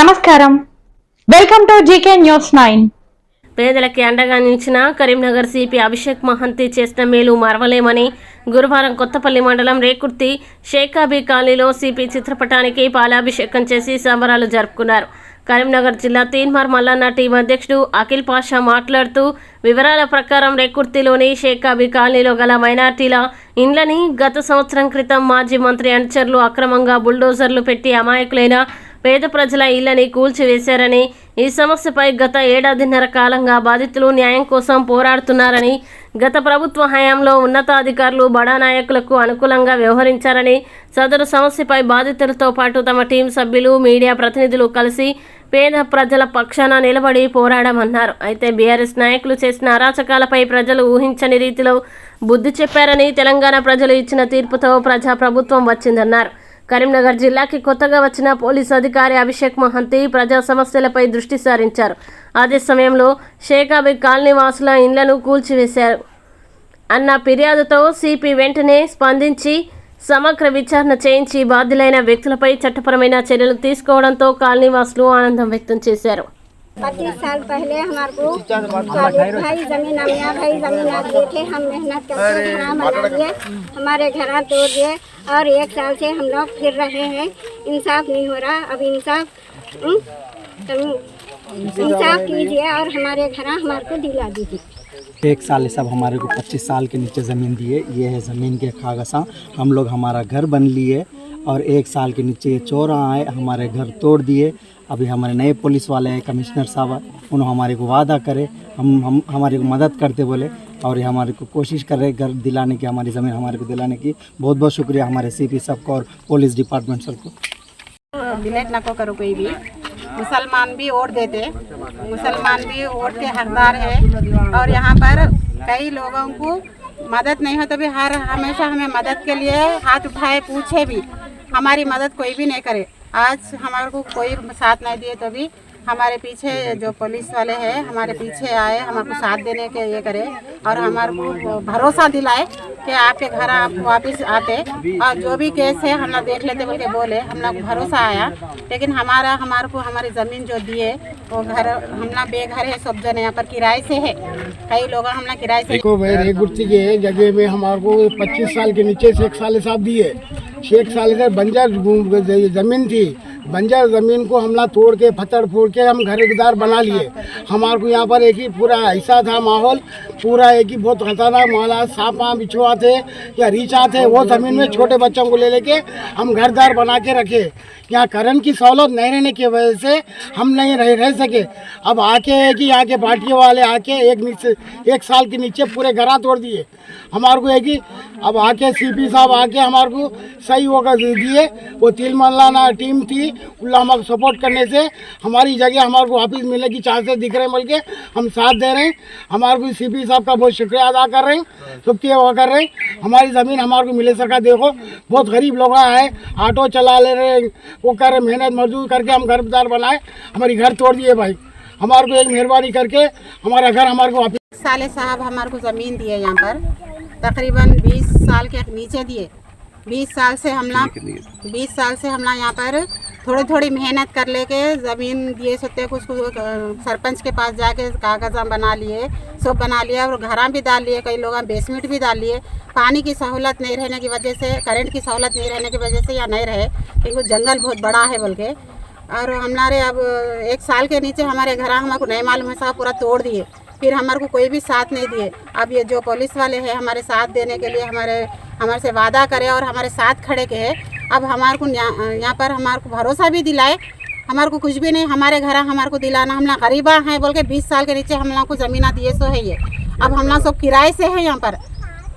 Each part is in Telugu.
నమస్కారం. Welcome to GK news nine. పేదలకి అండగా నిలిచిన కరీంనగర్ సిపి అభిషేక్ మహంతి చేసిన మేలు మరవలేమని గురువారం కొత్తపల్లి మండలం రేకుర్తి షేకాబీ కాలనీలో సిపి చిత్రపటానికి పాలాభిషేకం చేసి సంబరాలు జరుపుకున్నారు. కరీంనగర్ జిల్లా తీన్మార్ మల్లన్న టీం అధ్యక్షుడు అఖిల్ పాషా మాట్లాడుతూ వివరాల ప్రకారం రేకుర్తిలోని షేకాబీ కాలనీలో గల మైనార్టీల ఇండ్లని గత సంవత్సరం క్రితం మాజీ మంత్రి అనుచరులు అక్రమంగా బుల్డోజర్లు పెట్టి అమాయకులైన పేద ప్రజల ఇళ్ళని కూల్చివేశారని ఈ సమస్యపై గత ఏడాదిన్నర కాలంగా బాధితులు న్యాయం కోసం పోరాడుతున్నారని గత ప్రభుత్వ హయాంలో ఉన్నతాధికారులు బడా నాయకులకు అనుకూలంగా వ్యవహరించారని సదరు సమస్యపై బాధితులతో పాటు తమ టీం సభ్యులు మీడియా ప్రతినిధులు కలిసి పేద ప్రజల పక్షాన నిలబడి పోరాడమన్నారు. అయితే బీఆర్ఎస్ నాయకులు చేసిన అరాచకాలపై ప్రజలు ఊహించని రీతిలో బుద్ధి చెప్పారని తెలంగాణ ప్రజలు ఇచ్చిన తీర్పుతో ప్రజా ప్రభుత్వం వచ్చిందన్నారు. కరీంనగర్ జిల్లాకి కొత్తగా వచ్చిన పోలీసు అధికారి అభిషేక్ మహంతి ప్రజా సమస్యలపై దృష్టి సారించారు. అదే సమయంలో షేకాబీ కాలనీ వాసుల ఇండ్లను కూల్చివేశారు. అన్న ఫిర్యాదుతో సిపి వెంటనే స్పందించి సమగ్ర విచారణ చేయించి బాధ్యులైన వ్యక్తులపై చట్టపరమైన చర్యలు తీసుకోవడంతో కాలనీవాసులు ఆనందం వ్యక్తం చేశారు. पच्चीस साल पहले हमारे को भाई ज़मीन अमिया भाई ज़मीन आ दिए थे। हम मेहनत करके घर बना लिए हमारे घर तोड़ दिए और एक साल से हम लोग फिर रहे हैं। इंसाफ नहीं हो रहा। अब इंसाफ हम्म, इंसाफ कीजिए और हमारे घर हमारे को दिला दीजिए। एक साल सब हमारे को 25 साल के नीचे ज़मीन दिए ये है ज़मीन के खागसा। हम लोग हमारा घर बन लिए। और एक साल के नीचे ये चोर आए, हमारे घर तोड़ दिए। अभी हमारे नए पुलिस वाले हैं, कमिश्नर साहब, उन्होंने हमारे को वादा करे, हम हम, हमारे को मदद करते बोले और ये हमारे को कोशिश कर रहे घर दिलाने की, हमारी ज़मीन हमारे को दिलाने की। बहुत बहुत शुक्रिया हमारे सी पी सबको और पुलिस डिपार्टमेंट सबको को। करो कोई भी। मुसलमान भी वोट देते, मुसलमान भी वोट के हकदार है। और यहाँ पर कई लोगों को मदद नहीं हो तो भी हर, हमेशा हमें मदद के लिए हाथ उठाए, पूछे भी। हमारी मदद कोई भी नहीं करे। आज हमारे को कोई साथ नहीं दिए तो भी हमारे पीछे जो पुलिस वाले हैं, हमारे पीछे आए, हमारे साथ देने के ये करे और हमारे को भरोसा दिलाए कि आपके घर आप वापस आते। और जो भी केस है, हम लोग देख लेते बोल के बोले, हम लोग भरोसा आया। लेकिन हमारा, हमारे को हमारी ज़मीन जो दिए, वो घर, हम लोग बेघर है, सब जन यहाँ पर किराए से है। कई लोग हम लोग किराए से देखो भाई रेगुर्ती के जगह में हमारे को 25 साल के नीचे से एक साल हिसाब दिए। शेख साल से बंजर ज़मीन थी। बंजर ज़मीन को हमला तोड़ के, पत्थर फोड़ के हम घरेदार बना लिए। हमारे को यहाँ पर एक ही पूरा ऐसा था माहौल, पूरा एक ही बहुत खतरनाक माहौल सांपा बिछुआ थे या रीछा थे, वो ज़मीन में छोटे बच्चों को ले लेके हम घरदार बना के रखे। यहाँ करंट की सहूलत नहीं रहने की वजह से हम नहीं रह रह सके। अब आके है कि यहाँ के पार्टी वाले आके एक नीचे एक साल के नीचे पूरे घरा तोड़ दिए। हमारे को है कि अब आके सीपी साहब आके हमारे को सही होकर दे दिए। वो तिल मल्लाना टीम थी, उल्ला हमारे सपोर्ट करने से हमारी जगह हमारे को वापस मिलने की चांसेस दिख रहे हैं बल्कि हम साथ दे रहे हैं। हमारे को सीपी साहब का बहुत शुक्रिया अदा कर रहे हैं। शुक्रिया वो कर रहे हैं। हमारी ज़मीन हमारे को मिले सका देखो। बहुत गरीब लोग आए, ऑटो चला ले रहे हैं। वो कर मेहनत मजदूर करके हम घर घरदार बनाए, हमारी घर तोड़ दिए भाई। हमारे को एक मेहरबानी करके हमारा घर हमारे को वापस साले साहब, हमारे को ज़मीन दिए यहाँ पर। तकरीबन 20 साल के नीचे दिए। 20 साल से हम लोग 20 साल से हम लोग यहाँ पर थोड़ी थोड़ी मेहनत कर लेके ज़मीन दिए सोते कुछ कुछ सरपंच के पास जाके कागज़ बना लिए सब बना लिया और घर भी डाल लिए कई लोग बेसमेंट भी डाल लिए। पानी की सहूलत नहीं रहने की वजह से करंट की सहूलत नहीं रहने की वजह से यहाँ नहीं रहे क्योंकि जंगल बहुत बड़ा है बोल के। और हमारे अब एक साल के नीचे हमारे घर हमारे को नहीं मालूम है साहब पूरा तोड़ दिए। फिर हमारे को कोई भी साथ नहीं दिए। अब ये जो पुलिस वाले हैं हमारे साथ देने के लिए हमारे हमारे से वादा करे और हमारे साथ खड़े के अब हमारे को यहाँ पर हमारे को भरोसा भी दिलाए। हमारे को कुछ भी नहीं, हमारे घर हमारे को दिलाना, हम लोग गरीबा हैं बोल के बीस साल के नीचे हम लोग को ज़मीना दिए सो है ये। अब हम लोग सब किराए से है यहाँ पर।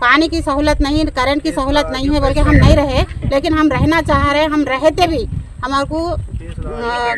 पानी की सहूलत नहीं करंट की सहूलत नहीं है बोल के हम नहीं रहे, लेकिन हम रहना चाह रहे हम रहते भी। हमारे को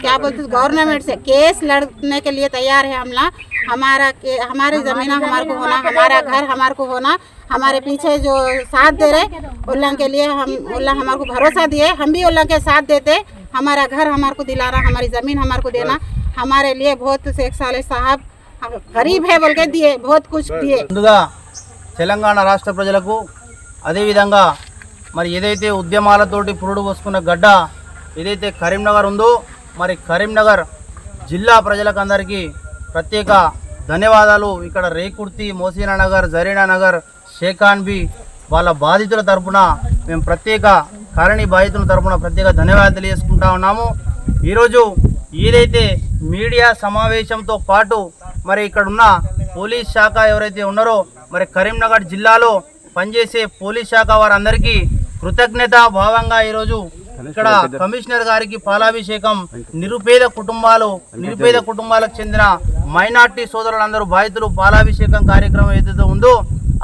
क्या बोलते गवर्नमेंट से केस लड़ने के लिए तैयार है हम लोग। हमारा के हमारी ज़मीन हमारे को होना हमारा घर हमारे को होना हमारे पीछे जो साथ दे रहे उल्ला के लिए हम उल्ला हमारे को भरोसा दिए हम भी उल्ला के साथ देते हमारा घर हमारे को दिलाना हमारी ज़मीन हमारे को देना हमारे लिए बहुत शेख साले साहब गरीब है बोल के दिए बहुत कुछ दिए ముందుగా తెలంగాణ రాష్ట్ర ప్రజలకు అదేవిధంగా మరి ఏదైతే ఉద్యమాలతోటి పురుడు పోసుకున్న గడ్డ ఏదైతే కరీంనగర్ ఉందో మరి కరీంనగర్ జిల్లా ప్రజలకందరికీ ప్రత్యేక ధన్యవాదాలు. ఇక్కడ రేకుర్తి మోసీనా నగర్ జరీనా నగర్ షేఖాన్బీ వాళ్ళ బాధితుల తరపున మేము ప్రత్యేక కాలనీ బాధితుల తరపున ప్రత్యేక ధన్యవాదాలు తెలియజేసుకుంటా ఉన్నాము. ఈరోజు ఏదైతే మీడియా సమావేశంతో పాటు మరి ఇక్కడున్న పోలీస్ శాఖ ఎవరైతే ఉన్నారో మరి కరీంనగర్ జిల్లాలో పనిచేసే పోలీస్ శాఖ వారందరికీ కృతజ్ఞత భావంగా ఈరోజు ఇక్కడ కమిషనర్ గారికి పాలాభిషేకం నిరుపేద కుటుంబాలు నిరుపేద కుటుంబాలకు చెందిన మైనార్టీ సోదరులందరూ బాధితులు పాలాభిషేకం కార్యక్రమం ఏదైతే ఉందో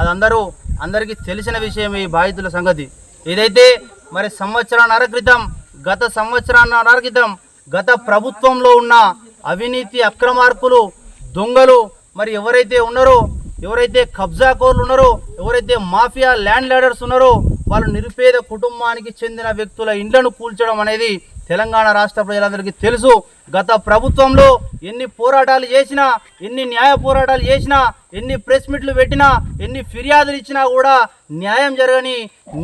అదందరూ అందరికీ తెలిసిన విషయం ఈ బాధితుల సంగతి. ఏదైతే మరి సంవత్సరాన్నర క్రితం గత సంవత్సరాన్నర క్రితం గత ప్రభుత్వంలో ఉన్న అవినీతి అక్రమార్కులు దొంగలు మరి ఎవరైతే ఉన్నారో ఎవరైతే కబ్జాకోర్లు ఉన్నారో ఎవరైతే మాఫియా ల్యాండ్ ల్యాడర్స్ ఉన్నారో వాళ్ళు నిరుపేద కుటుంబానికి చెందిన వ్యక్తుల ఇండ్లను కూల్చడం అనేది తెలంగాణ రాష్ట్ర ప్రజలందరికీ తెలుసు గత ప్రభుత్వంలో ఎన్ని పోరాటాలు చేసినా ఎన్ని న్యాయ పోరాటాలు చేసినా ఎన్ని ప్రెస్ మీట్లు పెట్టినా ఎన్ని ఫిర్యాదులు ఇచ్చినా కూడా న్యాయం జరగని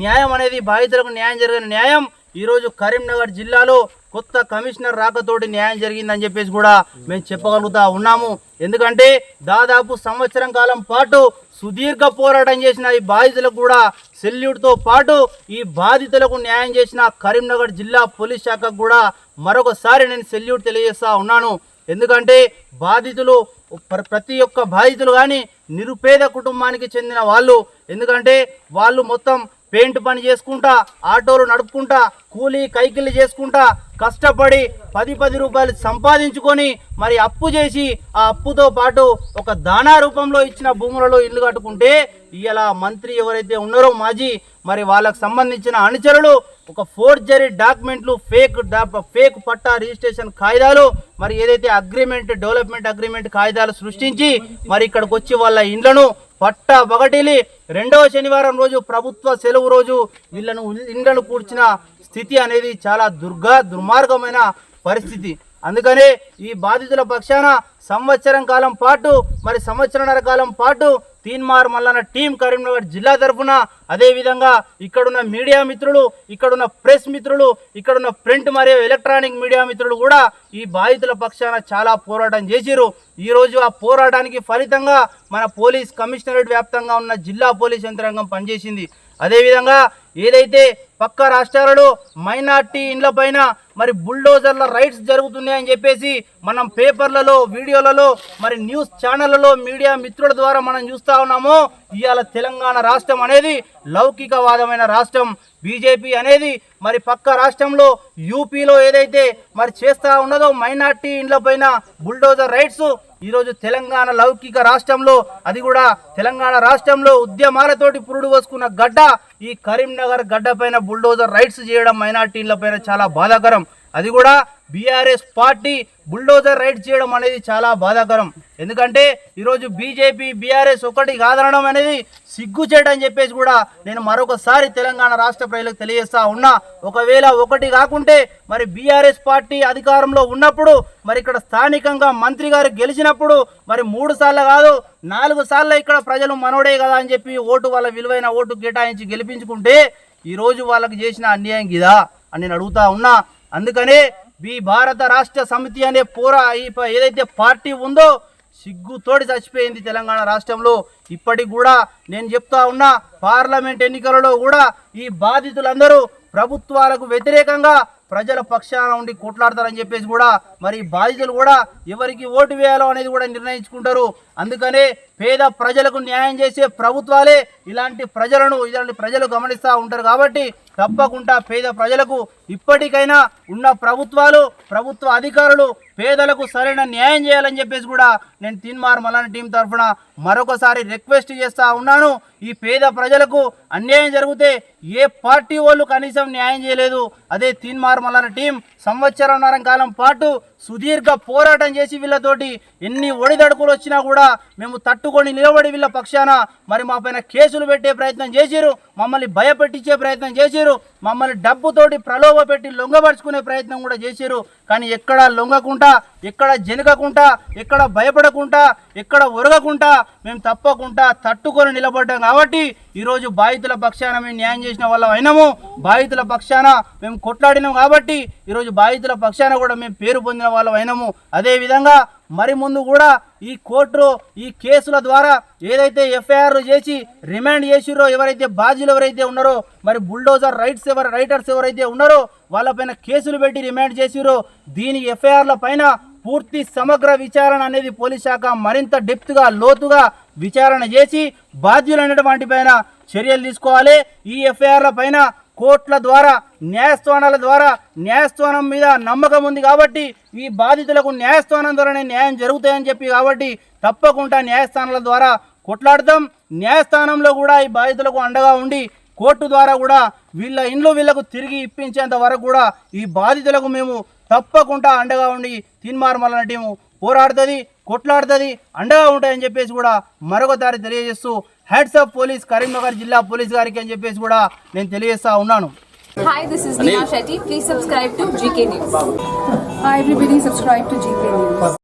న్యాయం అనేది బాధితులకు న్యాయం జరగని న్యాయం. ఈరోజు కరీంనగర్ జిల్లాలో కొత్త కమిషనర్ రాకతోటి న్యాయం జరిగిందని చెప్పేసి కూడా మేము చెప్పగలుగుతా ఉన్నాము. ఎందుకంటే దాదాపు సంవత్సరం కాలం పాటు సుదీర్ఘ పోరాటం చేసిన ఈ బాధితులకు కూడా సెల్యూట్తో పాటు ఈ బాధితులకు న్యాయం చేసిన కరీంనగర్ జిల్లా పోలీస్ శాఖకు కూడా మరొకసారి నేను సెల్యూట్ తెలియజేస్తా ఉన్నాను. ఎందుకంటే బాధితులు ప్ర- ప్రతి ఒక్క బాధితులు కానీ నిరుపేద కుటుంబానికి చెందిన వాళ్ళు. ఎందుకంటే వాళ్ళు మొత్తం పెయింట్ పని చేసుకుంటా ఆటోలు నడుపుకుంటా కూలీ కైకిళ్ళు చేసుకుంటా కష్టపడి పది పది రూపాయలు సంపాదించుకొని మరి అప్పు చేసి ఆ అప్పుతో పాటు ఒక దానా రూపంలో ఇచ్చిన భూములలో ఇల్లు కట్టుకుంటే ఇలా మంత్రి ఎవరైతే ఉన్నారో మాజీ మరి వాళ్ళకు సంబంధించిన అనుచరులు ఒక ఫోర్జరీ డాక్యుమెంట్లు ఫేక్ ఫేక్ పట్టా రిజిస్ట్రేషన్ కాగితాలు మరి ఏదైతే అగ్రిమెంట్ డెవలప్మెంట్ అగ్రిమెంట్ కాగితాలు సృష్టించి మరి ఇక్కడికి వచ్చి వాళ్ళ ఇండ్లను పట్ట బగటిలి రెండవ శనివారం రోజు ప్రభుత్వ సెలవు రోజు వీళ్ళను ఇండ్లను కూర్చిన స్థితి అనేది చాలా దుర్గా దుర్మార్గమైన పరిస్థితి. అందుకనే ఈ బాధితుల పక్షాన సంవత్సరం కాలం పాటు మరి సంవత్సరన్నర కాలం పాటు తీన్మార్ మల్లన్న టీం కరీంనగర్ జిల్లా తరఫున అదేవిధంగా ఇక్కడున్న మీడియా మిత్రులు ఇక్కడున్న ప్రెస్ మిత్రులు ఇక్కడున్న ప్రింట్ మరియు ఎలక్ట్రానిక్ మీడియా మిత్రులు కూడా ఈ బాధితుల పక్షాన చాలా పోరాటం చేసిరు ఈరోజు ఆ పోరాటానికి ఫలితంగా మన పోలీస్ కమిషనరేట్ వ్యాప్తంగా ఉన్న జిల్లా పోలీస్ యంత్రాంగం పనిచేసింది. అదేవిధంగా ఏదైతే పక్క రాష్ట్రాలలో మైనార్టీ ఇండ్ల పైన మరి బుల్డోజర్ల రైట్స్ జరుగుతున్నాయని చెప్పేసి మనం పేపర్లలో వీడియోలలో మరి న్యూస్ ఛానళ్ళలో మీడియా మిత్రుల ద్వారా మనం చూస్తూ ఉన్నాము. ఇవాళ తెలంగాణ రాష్ట్రం అనేది లౌకికవాదమైన రాష్ట్రం. బీజేపీ అనేది మరి పక్క రాష్ట్రంలో యూపీలో ఏదైతే మరి చేస్తూ ఉన్నదో మైనార్టీ ఇండ్లపైన బుల్డోజర్ రైట్స్ ఈరోజు తెలంగాణ లౌకిక రాష్ట్రంలో అది కూడా తెలంగాణ రాష్ట్రంలో ఉద్యమాలతోటి పురుడు పోసుకున్న గడ్డ ఈ కరీంనగర్ గడ్డ పైన బుల్డోజర్ రైట్స్ చేయడం మైనార్టీల పైన చాలా బాధాకరం. అది కూడా బీఆర్ఎస్ పార్టీ బుల్డోజర్ రైడ్ చేయడం అనేది చాలా బాధాకరం. ఎందుకంటే ఈరోజు బీజేపీ బీఆర్ఎస్ ఒకటి కాదనడం అనేది సిగ్గు చేయడం చెప్పేసి కూడా నేను మరొకసారి తెలంగాణ రాష్ట్ర ప్రజలకు తెలియజేస్తా ఉన్నా. ఒకవేళ ఒకటి కాకుంటే మరి బీఆర్ఎస్ పార్టీ అధికారంలో ఉన్నప్పుడు మరి ఇక్కడ స్థానికంగా మంత్రి గారు గెలిచినప్పుడు మరి మూడు సార్లు కాదు నాలుగు సార్లు ఇక్కడ ప్రజలు మనోడే కదా అని చెప్పి ఓటు వాళ్ళ విలువైన ఓటు కేటాయించి గెలిపించుకుంటే ఈరోజు వాళ్ళకి చేసిన అన్యాయం గిదా అని నేను అడుగుతా ఉన్నా. అందుకనే ఈ భారత రాష్ట్ర సమితి అనే పోరా ఈ ప- ఏదైతే పార్టీ ఉందో సిగ్గుతోటి చచ్చిపోయింది తెలంగాణ రాష్ట్రంలో. ఇప్పటికి కూడా నేను చెప్తా ఉన్నా పార్లమెంట్ ఎన్నికలలో కూడా ఈ బాధితులందరూ ప్రభుత్వాలకు వ్యతిరేకంగా ప్రజల పక్షాన ఉండి కొట్లాడతారని చెప్పేసి కూడా మరి బాధితులు కూడా ఎవరికి ఓటు వేయాలో అనేది కూడా నిర్ణయించుకుంటారు. అందుకనే పేద ప్రజలకు న్యాయం చేసే ప్రభుత్వాలే ఇలాంటి ప్రజలను ఇలాంటి ప్రజలు గమనిస్తూ ఉంటారు కాబట్టి తప్పకుండా పేద ప్రజలకు ఇప్పటికైనా ఉన్న ప్రభుత్వాలు ప్రభుత్వ అధికారులు పేదలకు సరైన న్యాయం చేయాలని చెప్పేసి కూడా నేను తిన్మార్ మలాని టీం తరఫున మరొకసారి రిక్వెస్ట్ చేస్తూ ఉన్నాను. ఈ పేద ప్రజలకు అన్యాయం జరిగితే ఏ పార్టీ వాళ్ళు కనీసం న్యాయం చేయలేదు. అదే తిన్మార్ మలాన టీం సంవత్సరంన్నర కాలం పాటు సుదీర్ఘ పోరాటం చేసి వీళ్ళతోటి ఎన్ని ఒడిదడుకులు వచ్చినా కూడా మేము తట్టుకొని నిలబడి వీళ్ళ పక్షాన మరి మా పైన కేసులు పెట్టే ప్రయత్నం చేసిరు మమ్మల్ని భయపెట్టించే ప్రయత్నం చేసిరు మమ్మల్ని డబ్బుతోటి ప్రలోభ పెట్టి లొంగపరుచుకునే ప్రయత్నం కూడా చేసిరు కానీ ఎక్కడ లొంగకుండా ఎక్కడ జనకకుండా ఎక్కడ భయపడకుండా ఎక్కడ ఒరగకుండా మేము తప్పకుండా తట్టుకొని నిలబడ్డాం కాబట్టి ఈరోజు బాధితుల పక్షాన మేము న్యాయం చేసిన వాళ్ళం అయినాము. బాధితుల పక్షాన మేము కొట్లాడినాం కాబట్టి ఈరోజు బాధితుల పక్షాన కూడా మేము పేరు పొందిన వాళ్ళం అయినాము. అదేవిధంగా మరి ముందు కూడా ఈ కోర్టు ఈ కేసుల ద్వారా ఏదైతే ఎఫ్ఐఆర్ చేసి రిమాండ్ చేసిరో ఎవరైతే బాధ్యులు ఎవరైతే ఉన్నారో మరి బుల్డోజర్ రైట్స్ ఎవరు రైటర్స్ ఎవరైతే ఉన్నారో వాళ్ళపైన కేసులు పెట్టి రిమాండ్ చేసిరో దీని ఎఫ్ఐఆర్ల పైన పూర్తి సమగ్ర విచారణ అనేది పోలీస్ శాఖ మరింత డెప్త్గా లోతుగా విచారణ చేసి బాధ్యులైనటువంటి పైన చర్యలు తీసుకోవాలి. ఈ ఎఫ్ఐఆర్ల పైన కోర్టుల ద్వారా న్యాయస్థానాల ద్వారా న్యాయస్థానం మీద నమ్మకం ఉంది కాబట్టి ఈ బాధితులకు న్యాయస్థానం ద్వారానే న్యాయం జరుగుతాయని చెప్పి కాబట్టి తప్పకుండా న్యాయస్థానాల ద్వారా కొట్లాడతాం. న్యాయస్థానంలో కూడా ఈ బాధితులకు అండగా ఉండి కోర్టు ద్వారా కూడా వీళ్ళ ఇండ్లు వీళ్ళకు తిరిగి ఇప్పించేంత వరకు కూడా ఈ బాధితులకు మేము తప్పకుండా అండగా ఉండి తీన్మార్మల టీము పోరాడుతుంది కొట్లాడుతుంది అండగా ఉంటాయని చెప్పేసి కూడా మరొకసారి తెలియజేస్తూ హెడ్స్ ఆఫ్ పోలీస్ కరీంనగర్ జిల్లా పోలీస్ గారికి అని చెప్పేసి కూడా నేను తెలియజేస్తా ఉన్నాను Hi, this is Neha Shetty. Please subscribe to GK News. Hi everybody, subscribe to GK News.